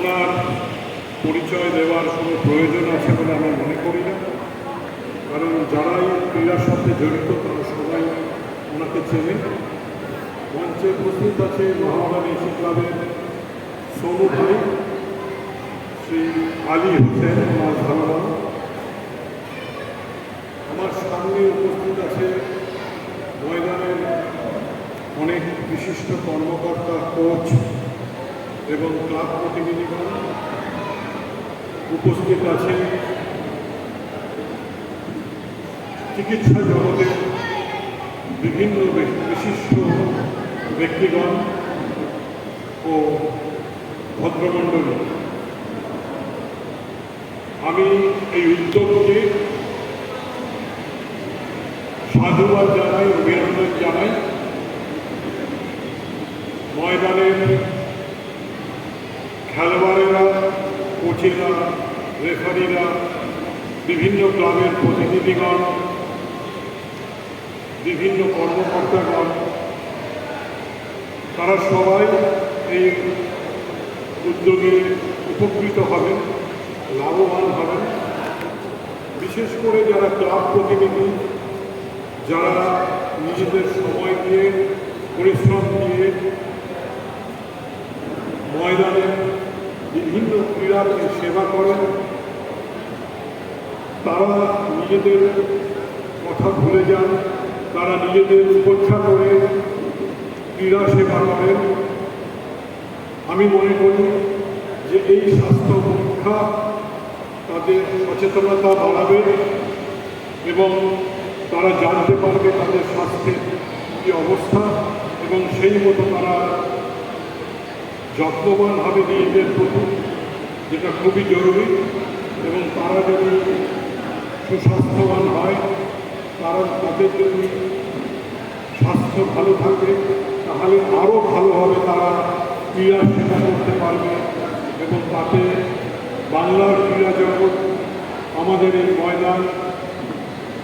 ওনার পরিচয় দেওয়ার কোনো প্রয়োজন আছে বলে আমি মনে করি না। কারণ যারাই ক্রীড়ার সাথে জড়িত, তারা সবাই ওনাকে চেনে। মঞ্চে উপস্থিত আছে মহামারী এসি ক্লাবের সোনু ভাই, শ্রী আলী হোসেন আমার ধারণা আমার সামনে উপস্থিত আছে ময়দানের অনেক বিশিষ্ট কর্মকর্তা, কোচ এবং ক্লাব প্রতিনিধিগণ উপস্থিত আছে চিকিৎসা জগতের বিভিন্ন বিশিষ্ট ব্যক্তিগণ ও ভদ্রমণ্ডলী। আমি এই উদ্যোগকে সাধুবাদ জানাই, অভিনন্দন জানাই। ময়দানের খেলোয়াড়েরা, কোচেরা, রেফারিরা, বিভিন্ন ক্লাবের প্রতিনিধিগণ, বিভিন্ন কর্মকর্তাগণ, তারা সবাই এই উদ্যোগে উপকৃত হবেন, লাভবান হবেন। বিশেষ করে যারা ক্লাব প্রতিনিধি, যারা নিজেদের সময় দিয়ে, পরিশ্রম দিয়ে ময়দানে বিভিন্ন ক্রীড়াকে সেবা করেন। তারা নিজেদের কথা ভুলে যান, তারা নিজেদের উপেক্ষা করে ক্রীড়া সেবা করেন। আমি মনে করি যে এই স্বাস্থ্য পরীক্ষা তাদের সচেতনতা বাড়াবে এবং তারা জানতে পারবে তাদের স্বাস্থ্যের কী অবস্থা এবং সেই মতো তারা যত্নবান হবে নিজেদের প্রতি যেটা খুবই জরুরি, এবং তারা যদি সুস্বাস্থ্যবান হয়, কারণ তাদের যদি স্বাস্থ্য ভালো থাকে, তাহলে আরও ভালোভাবে তারা ক্রীড়া সেবা করতে পারবে, এবং তাতে বাংলার ক্রীড়া জগৎ, আমাদের এই ময়দান,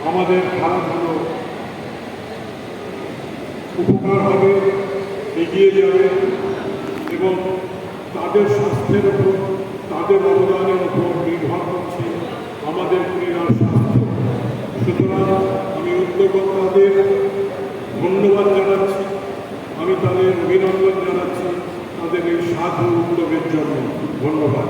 আমাদের খেলাধুলো উপকার হবে, এগিয়ে যাবে। এবং তাদের স্বাস্থ্যের উপর, তাদের অবদানের উপর নির্ভর করছে আমাদের ক্রীড়ার স্বাস্থ্য। সুতরাং আমি উদ্যোগতাদের ধন্যবাদ জানাচ্ছি, আমি তাদের অভিনন্দন জানাচ্ছি, তাদের এই সাধু উদ্যোগের জন্য। ধন্যবাদ।